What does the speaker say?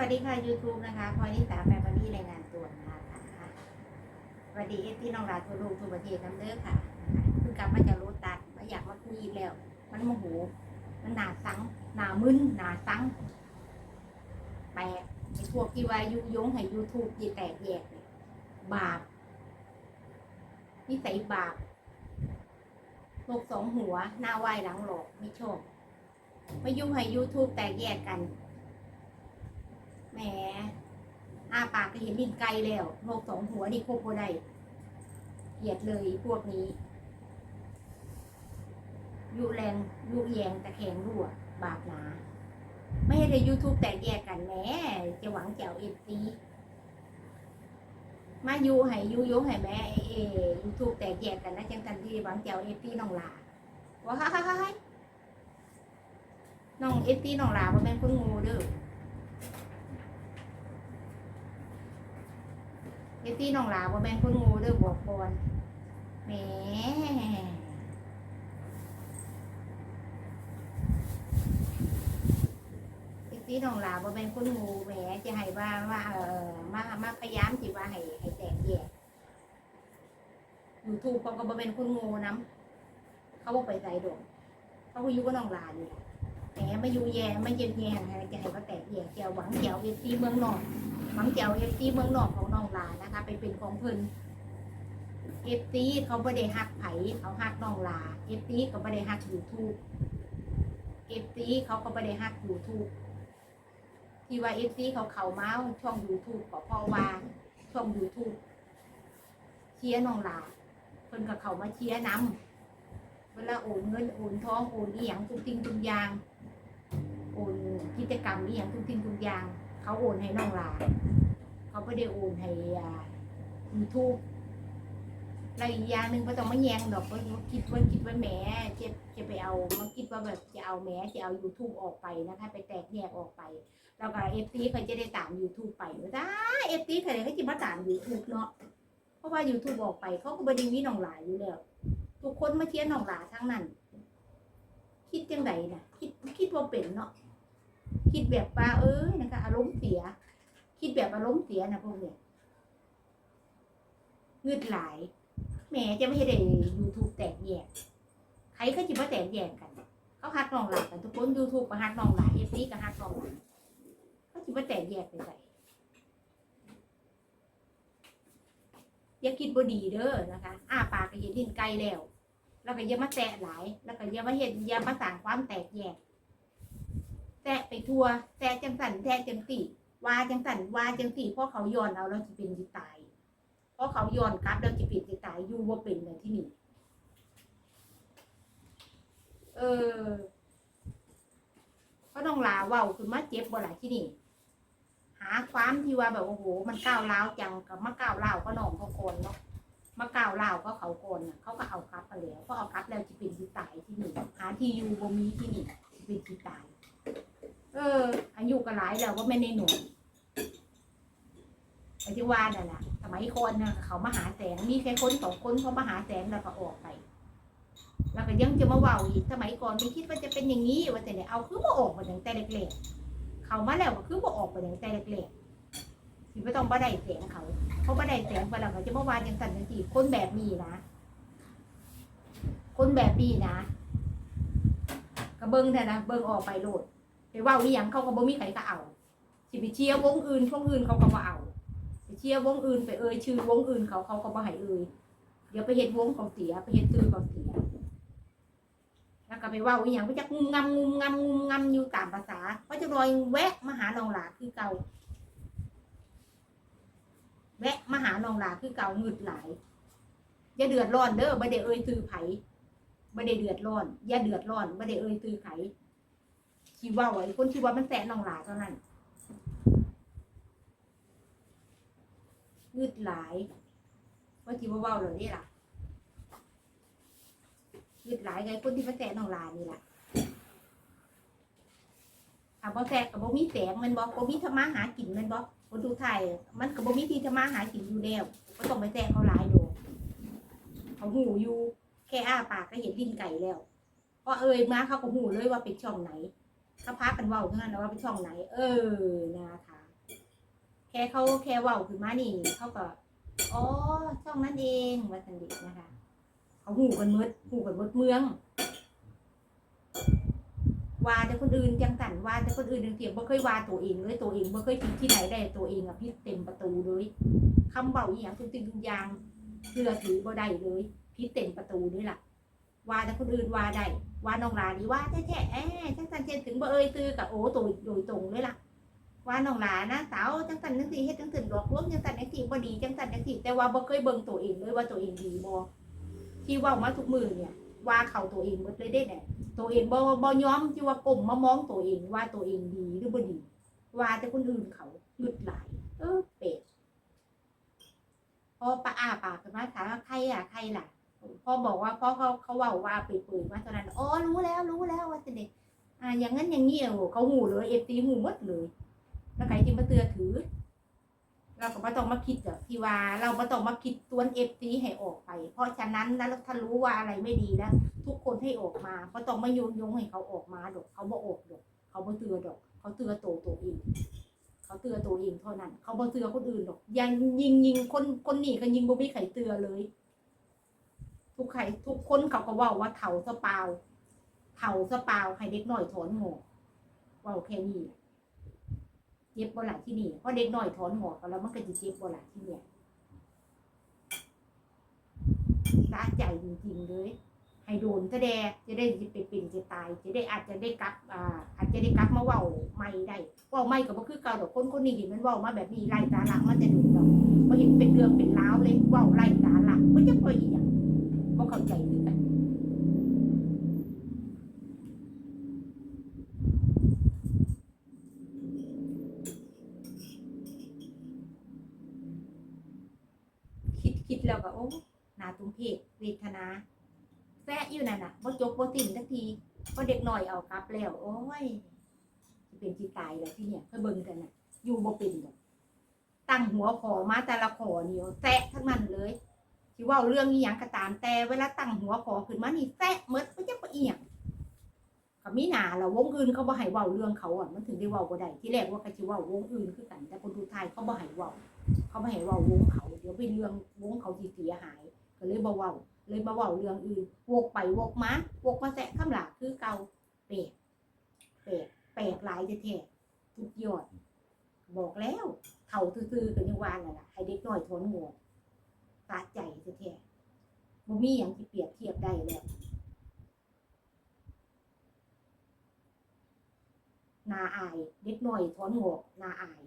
วัสดีค่ะ YouTube นะคะพลอยนิสาแฟมิลี่รายงานตัวนะคะสวัสดีเอฟที่น้องราทั่วโลกทั่วประเทศน้ำเด้อค่ะเพิ่งกลับมาจากโรตัดมาอยากมาคุยแล้ว มันโมโห มันหนาสังหนามึนหนาสังแปลกไอ้พวกที่ว่ายุยงให้ YouTube ยีแตกแยกบาปนิสัยบาปโลกสองหัว หน้าไหวหลังหลอกไม่ชอบมายุ่งให้ YouTube แตกแยกกัน แหมอาปากก็เห็นดินไกลแล้วโลกสองหัวนี่ควบโบได้เกลียดเลยพวกนี้ยุแรงยุแยงตะแคงรั่ว บาปหนาไม่ให้ในยูทูบแตกแยกกันแหมจะหวังเจ้าเอฟซีมายูให้ยูยงให้แม่เอเอยูทูบแตกแยกกันนะจังทันที่หวังเจ้าเอฟซีน้องลาว้ายน้องเอฟซีน้องลาบ่แม่นคนงูเด้อ เอ ตี้น้องหลาบ่แม่นคนงูเด้อบอกก่อนแหมเอตี้น้องหลาบ่แม่นคนงูแหมจะให้ว่าว่าเออมามาพยายามสิว่าให้ให้แตกแยกยูทูบเขาก็บ่เป็นคนงูนํเขาบ่ไปใส่ดอกเขาก็อยู่กับน้องหลานี่แหมมาอยู่แย่มาเย็นแย่ให้จะให้เขาแตกแยกเจียวหวังเจียวเอตี้เมืองนอก หวังจะเอเอฟซีเมืองนอกของน้องลานะคะ ไปเป็นของเพิ่นเอฟซีเขาไม่ได้หักไผเขาหักน้องลาเอฟซีเขาไม่ได้หักยูทูบเอฟซีเขาก็ไม่ได้หักยูทูบที่ว่าเอฟซีเขาเข่ามาช่องยูทูบก็เพราะว่าช่องยูทูบเชียร์น้องลาเพิ่นกับเขามาเชียร์นำเวลาโอนเงินโอนทองโอนอีหยังทุกสิ่งทุกอย่างโอนกิจกรรมอีหยังทุกสิ่งทุกอย่าง เขาโอนให้น้องลาเขาไม่ได้โอนให้ยูทูบแล้วอีกอย่างหนึ่งก็ต้องมาแยงดอกก็คิดว่าคิดว่าแหมจะจะไปเอามาคิดว่าแบบจะเอาแหมจะเอา YouTube ออกไปนะคะไปแตกแยกออกไป แล้วก็เอฟซีเขาจะได้ตาม YouTube ไปได้เอฟซีเขาเลยเขาจะมาตาม YouTube เนาะเพราะว่า YouTube ออกไปเขาก็บไดีมีน้องหลายอยู่แล้วทุกคนมาเชียร์น้องหลาทั้งนั้น คิดจังไดนะคิดคิดว่าเป็นเนาะ คิดแบบว่าเออนะคะอารมณ์เสีย คิดแบบอารมณ์เสียนะพวกเนี้ยงืดหลายแหมจะไม่ได้ยูทูบแตกแยกใครก็จะมาแตกแยกกัน เขาฮักนองหลากันทุกคนยูทูบก็ฮักนองหลาเอฟซีก็ฮักนองหลาเขาจะมาแตกแยกไปไหนอย่าคิดบ่ดีเด้อนะคะอ้าปากก็เห็นดินไกลแล้ว แล้วก็อย่ามาแตะหลาย แล้วก็อย่ามาเห็นอย่ามาสร้างความแตกแยก แตะไปทั่วแตะจังสันแตะจังสี่ว่าจังสันว่าจังสี่เพราะเขาย้อนเอาเราจะเป็นจิตาย เพราะเขาย้อนกลับเราจะเป็นจิตายอยู่ว่าเป็นเลยที่นี่เออก็ต้องลาเว้าคือมาเจ็บบ่ล่ะที่นี่ หาความที่ว่าแบบโอ้โห มันก้าวร้าวจังกับมาก้าวร้าวก็น้องเขาโกนเนาะมาก้าวร้าวก็เขาโกนน่ะเขาก็เอากลับไปแล้วเพราะเอากลับแล้วจะเป็นจิตายที่นี่หาที่อยู่บ่มีที่นี่จะเป็นจิตาย เออ อายุก็หลายแล้วว่าไม่ในหนุ่มไอที่ว่านั่นแหละสมัยคนน่ะเขามาหาแสงมีแค่คนสองคนเขามาหาแสงแล้วก็ออกไปแล้วก็ยังจะมาเว่าอีกสมัยก่อนไม่คิดว่าจะเป็นอย่างนี้ว่าแต่เนี่ยเอาคือมาออกมาตั้งแต่เล็กๆเขามาแล้วก็คือมาออกมาตั้งแต่เล็กๆที่ไม่ต้องมาได้แสงเขาเขามาได้แสงไปแล้วเขาจะมาวานยังสั่นจังสี่คนแบบนี้นะคนแบบนี้นะก็เบิ้งเถอะนะเบิ้งออกไปโหลด ไปว่าอีหยังเขาก็บ่มีใครก็เอา สิไปเชียร์วงอื่นวงอื่นเขาก็บ่เอาไปเชียร์วงอื่นไปเอ่ยชื่อวงอื่นเขาเขาก็บ่ให้เอ่ยเดี๋ยวไปเฮ็ดวงเขาเสียไปเฮ็ดชื่อเขาเสียแล้วก็ไปว่าอีหยังไปจักงุมงำงุมงำงุมงำอยู่ตามภาษาเพราะจะรอยแวะมาหาน้องหลาคือเก่าแวะมาหาน้องหลาคือเก่าหงึดหลายอย่าเดือดร้อนเด้อบ่ได้เอ่ยตือไผบ่ได้เดือดร้อนอย่าเดือดร้อนบ่ได้เอ่ยตือไผ ที่ว่าไอ้คนที่ว่ามันแสะน้องหลาเท่านั้นงืดหลายว่าที่ว่าเว้าเหล่านี้ล่ะงืดหลายไงคนที่มาแสะน้องหลานี่ล่ะถ้าบ่แสะกับบ่มีแสงมันบ่บ่มีธรรมาหากินมันบ่คนดูไทยมันก็บ่มีที่ธรรมาหากินอยู่แล้วก็ต้องไปแสะเขาหลายดอกเขาหูอยู่แค่อ้าปากก็เห็นดินไก่แล้วพอเอ่ยมาเขาก็หูเลยว่าเป็นช่องไหน เขาพากันเว่าเท่านั้นนะว่าเป็นช่องไหน เออนะคะ แค่เขาแค่เว้าขึ้นมานี่เขาก็อ๋อช่องนั้นเองว่าสันดินะคะเขาหูกันมืดหูกันมดเมืองว่าแต่คนอื่นจังสันว่าแต่คนอื่นจังเสียบ่เคยว่าตัวเองเลยตัวเองบ่เคยคิดที่ไหนได้ตัวเองอะพิษเต็มประตูเลยคำเบาอีหยังทุกสิ่งทุกอย่างเชื่อถือบ่ได้เลยพิษเต็มประตูนี่ล่ะ ว่าแต่คนอื่นว่าได้ว่าน้องลานี่ว่าแท้ๆแอ้จังสันเจนถึงบ่เอ่ยตือกับโอ้ตัวโดยตรงเลยล่ะ ว่าน้องลานะสาวจังสันจังสีเฮ็ดจังสันหลอกลวงจังสันจังสีบ่ดีจังสันจังสีแต่ว่าบ่เคยเบิ่งตัวเองเลยว่าตัวเองดีบ่ที่ว่ามาทุกมือเนี่ย ว่าเขาตัวเองหมดเลยเด้เนี่ยตัวเองบ่บ่ยอมที่ว่ากลมมามองตัวเองว่าตัวเองดีหรือบ่ดีว่าแต่คนอื่นเขาหยุดหลาย เออเป็ดพอปะอาปากขึ้นมาถามว่าใครอะใครล่ะ พ่อบอกว่าพ่อเขาเขาว่าว่าเปิดๆมาตอนนั้นอ๋อรู้แล้วรู้แล้วว่าจะเด็กอ่าอย่างนั้นอย่างนี้เออเขาหูเลยเอฟตีหูมดเลย แล้วใครที่มาเตือนถือ เราก็ไม่ต้องมาคิดอะที่ว่า เราไม่ต้องมาคิดตัวนเอฟซีให้ออกไป เพราะฉะนั้นแล้วถ้ารู้ว่าอะไรไม่ดีแล้ว ทุกคนให้ออกมาเพราะต้องมาโยงโยงให้เขาออกมาดอกเขาบ่ออกดอกเขาบ่เตือนดอก เขาเตือนตัวตัวเองเขาเตือนตัวเองเท่านั้น เขาบ่เตือนคนอื่นดอกยังยิงยิงคนคนหนีก็ยิงบ่มีใครเตือนเลย ทุกใครทุกคนเขาก็ว่าว่าเถาสเปาเถาสเปาให้เด็กหน่อยถอนหงอกว่าแค่นี้เจ็บบ่หลายที่นี่เพราะเด็กหน่อยถอนหงอกกันแล้วมันก็จะเจ็บบ่หลายที่เนี่ยสะใจจริงๆเลยให้โดนแสดงจะได้จะไปเป็นจะตาย จะได้อาจจะได้กลับอ่าอาจจะได้กลับมาเว้าไม่ได้เว้าไม่ก็บ่คือเก่าดอกคนคนนี้เห็นมันเว้ามาแบบนี้ไล่ตาหลังมันจะดูดอกบ่เห็นเป็นเรื่องเป็นราวเลยเว้าไล่ตาหลังบ่จะพออีหยัง บ่เข้าใจคือกันคิดคิดแล้วก็โอ้หนาตุ้มเพกเวทนาแซะอยู่นั่นน่ะบ่จบบ่สิ้นสักทีพอเด็กหน่อยเอากลับแล้ว โอ้ยเป็นสิตายแล้วที่เนี่ยก็เบิ่งกันน่ะ อยู่บ่เป็นดอกตั้งหัวขอมาแต่ละขอนี่แซะทั้งนั้นเลย สิเว้าเรื่องอีหยังก็ตามแต่เวลาตั้งหัวขอขึ้นมานี่แซะหมดบ่จักว่าอียงก็มีหนาแล้วงอื่นเขาบ่ให้เว้าเรื่องเขาอะมันถึงได้เว้าบ่ได้ที่แรกว่าก็สิเว้าวงอื่นคือกัน แต่คนทุไทยเขาบ่ให้เว้าเขาบ่ให้เว้าวงเขาเดี๋ยวเป็นเรื่องวงเขาสิเสียหาย ก็เลยบ่เว้าเลยมาเว้าเรื่องอื่นวกไปวกมาวกมาแซะคำหลาคือเก่าแปลกแปลกแปลกหลายแท้ๆทุกยอด บอกแล้วเท่าซื่อๆกันยังวานั่นล่ะให้เด็กน้อยทนหัว ตาใจแท้ๆบ่มีหยังที่เปรียบเทียบได้แล้วนาอายเด็กน้อยถอนงอกนาอาย